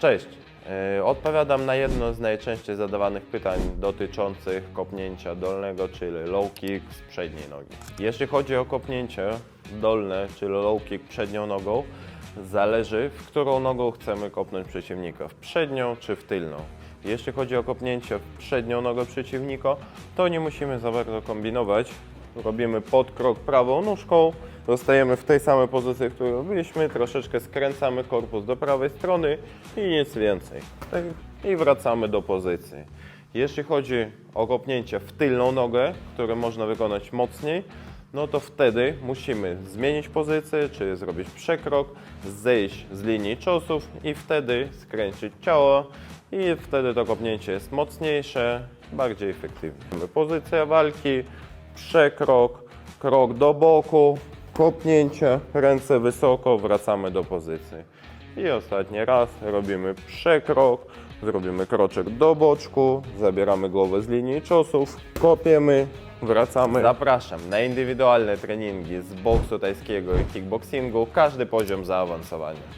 Cześć. E, Odpowiadam na jedno z najczęściej zadawanych pytań dotyczących kopnięcia dolnego, czyli low kick z przedniej nogi. Jeśli chodzi o kopnięcie dolne, czyli low kick przednią nogą, zależy w którą nogą chcemy kopnąć przeciwnika, w przednią czy w tylną. Jeśli chodzi o kopnięcie w przednią nogę przeciwnika, to nie musimy za bardzo kombinować. Robimy podkrok prawą nóżką, zostajemy w tej samej pozycji, w której robiliśmy, troszeczkę skręcamy korpus do prawej strony i nic więcej. Tak, I wracamy do pozycji. Jeśli chodzi o kopnięcie w tylną nogę, które można wykonać mocniej, no to wtedy musimy zmienić pozycję, czyli zrobić przekrok, zejść z linii ciosów i wtedy skręcić ciało i wtedy to kopnięcie jest mocniejsze, bardziej efektywne. Pozycja walki, przekrok, krok do boku, kopnięcie, ręce wysoko, wracamy do pozycji. I ostatni raz robimy przekrok, zrobimy kroczek do boczku, zabieramy głowę z linii ciosów, kopiemy, wracamy. Zapraszam na indywidualne treningi z boksu tajskiego i kickboxingu, każdy poziom zaawansowania.